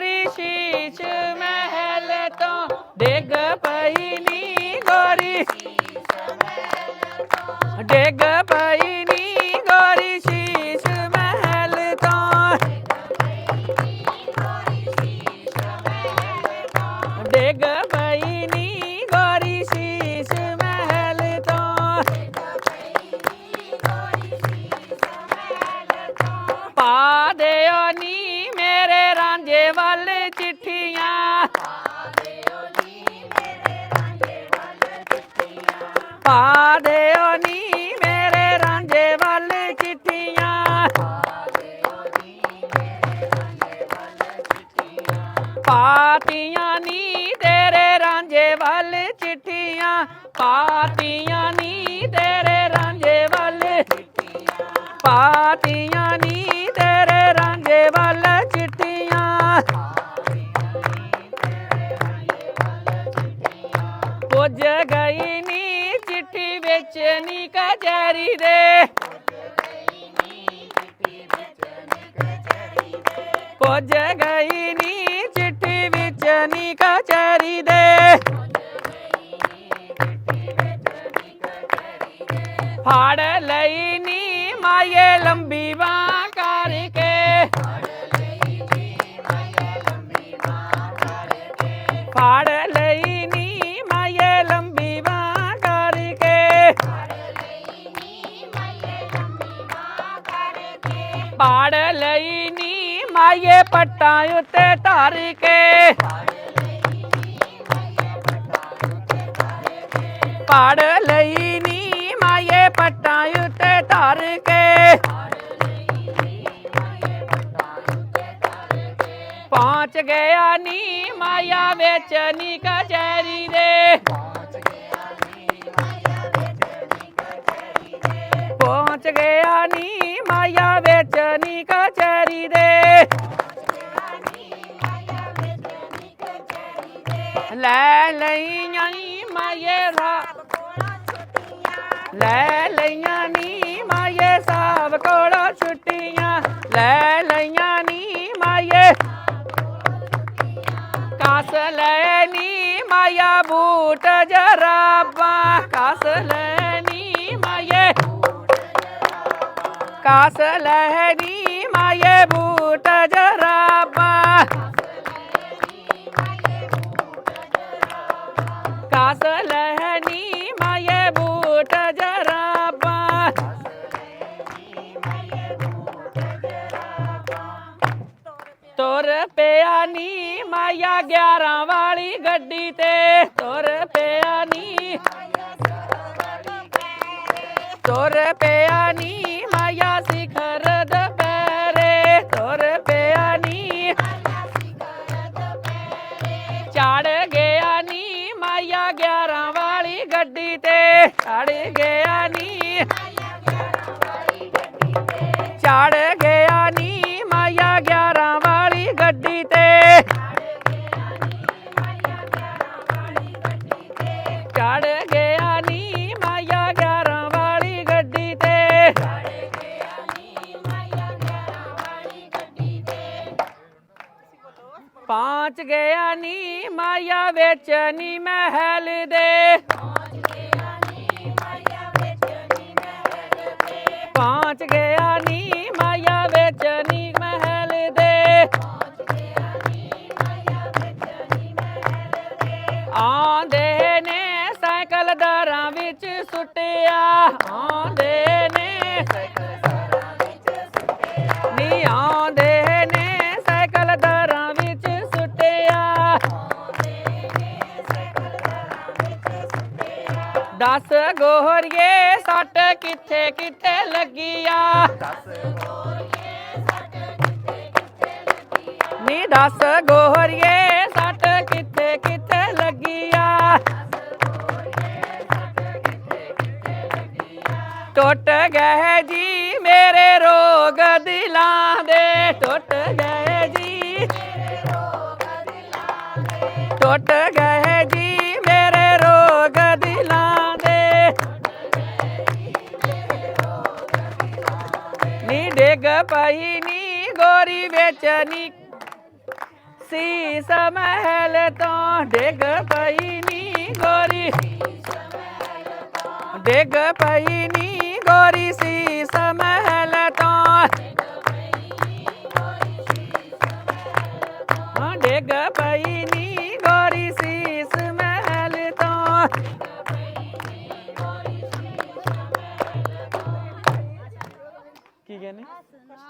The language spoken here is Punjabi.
ਗੋਰੀ ਸ਼ੀਸ਼ ਮਹਿਲ ਤੋਂ ਡਿੱਗ ਪਈ ਨੀ ਗੋਰੀ। ਡਿੱਗ ਪਈ ਪਾ ਦਿਓ ਨੀ ਮੇਰੇ ਰਾਂਝੇ ਵੱਲ ਚਿੱਠੀਆਂ। ਪਾਤੀਆਂ ਨੀ ਤੇਰੇ ਰਾਂਝੇ ਵੱਲ ਚਿੱਠੀਆਂ। ਪਾਤੀਆਂ ਨੀ ਤੇਰੇ ਰਾਂਝੇ ਵੱਲ ਪਾਤੀਆਂ ਨੀ ਤੇਰੇ ਰਾਂਝੇ ਵੱਲ ਚਿੱਠੀਆਂ। ਕਚਹਿਰੀ ਦੇ। ਪੁੱਜ ਗਈ ਨੀ ਚਿੱਠੀ ਵਿੱਚ, ਨੀ ਕਚਹਿਰੀ ਦੇ। ਫੜ ਲਈ ਨੀ ਮਾਏ ਲੰਬੀ ਬਾਹ ਕਰਕੇ। ਫੜ ਪਾੜ ਲਈ ਨੀ ਮਾਏ ਪੱਟਾਂ ਉੱਤੇ ਧਰ ਕੇ। ਪਾੜ ਲਈ ਨੀ ਮਾਏ ਪੱਟਾਂ ਉੱਤੇ ਧਰ ਕੇ। ਪਹੁੰਚ ਗਿਆ ਨੀ ਮਾਇਆ ਵਿੱਚ ਨੀ ਕਚਹਿਰੀ ਦੇ। ਪਹੁੰਚ ਗਿਆ ਨੀ ਨੀ ਕਚਹਿਰੀ ਦੇ। ਲੈ ਲਈਆਂ ਨੀ ਮਾਏ ਰਾ ਲੈ ਲਈਆਂ ਨੀ ਮਾਏ ਸਾਬ ਕੋਲੋਂ ਛੁੱਟੀਆਂ। ਲੈ ਲਈਆਂ ਨੀ ਮਾਏ। ਕਸ ਲੈ ਨੀ ਮਾਇਆ ਬੂਟ ਜਰਾਬਾਂ। ਕਸ ਲੈ ਨੀ ਮਾਏ। ਕਸ ਲੈ ਨੀ ਮਾਏ ਬੂਟ ਜਰਾਬਾਂ। ਕਸ ਲੈ ਨੀ ਮਾਏ ਬੂਟ ਜਰਾਬਾਂ। ਤੁਰ ਪਿਆ ਨੀ ਮਾਇਆ 11 ਵਾਲੀ ਗੱਡੀ ਤੇ। ਚੜ ਗਿਆ ਨੀ। ਚੜ ਗਿਆ ਨੀ ਮਾਇਆ 11 ਵਾਲੀ ਗੱਡੀ ਤੇ। ਚੜ ਗਿਆ ਨੀ ਮਾਇਆ 11 ਵਾਲੀ ਗੱਡੀ ਤੇ। ਪਹੁੰਚ ਗਿਆ ਨੀ ਮਾਇਆ ਵਿੱਚ ਨੀ ਮਹਿਲ ਦੇ। ਪਹੁੰਚ ਗਿਆ ਨੀ ਮਾਇਆ ਵਿੱਚ ਨੀ ਮਹਿਲ ਦੇ। ਆਂਦੇ ਨੇ ਸਾਈਕਲ ਦਰਾਂ ਵਿੱਚ ਸੁੱਟਿਆ। ਆਂਦੇ ਨੇ ਨੀ ਆਂਦੇ ਦਸ ਗੋਹਰੀਏ ਸੱਟ ਕਿੱਥੇ ਕਿੱਥੇ ਲੱਗੀਆ ਨੀ ਦਸ ਗੋਹਰੀਏ ਸੱਟ ਕਿੱਥੇ ਕਿੱਥੇ ਲੱਗੀਆ ਟੁੱਟ ਗਏ ਜੀ ਮੇਰੇ ਰੋਗ ਦਿਲਾਂ ਦੇ ਟੁੱਟ ਗਏ ਜੀ ਟੁੱਟ ਗਏ ਨੀ ਡਿੱਗ ਪਈ ਨੀ ਗੋਰੀ ਵਿੱਚ ਨੀ। ਸੀਸ ਮਹਿਲ ਤੋਂ ਡਿੱਗ ਪਈ ਨੀ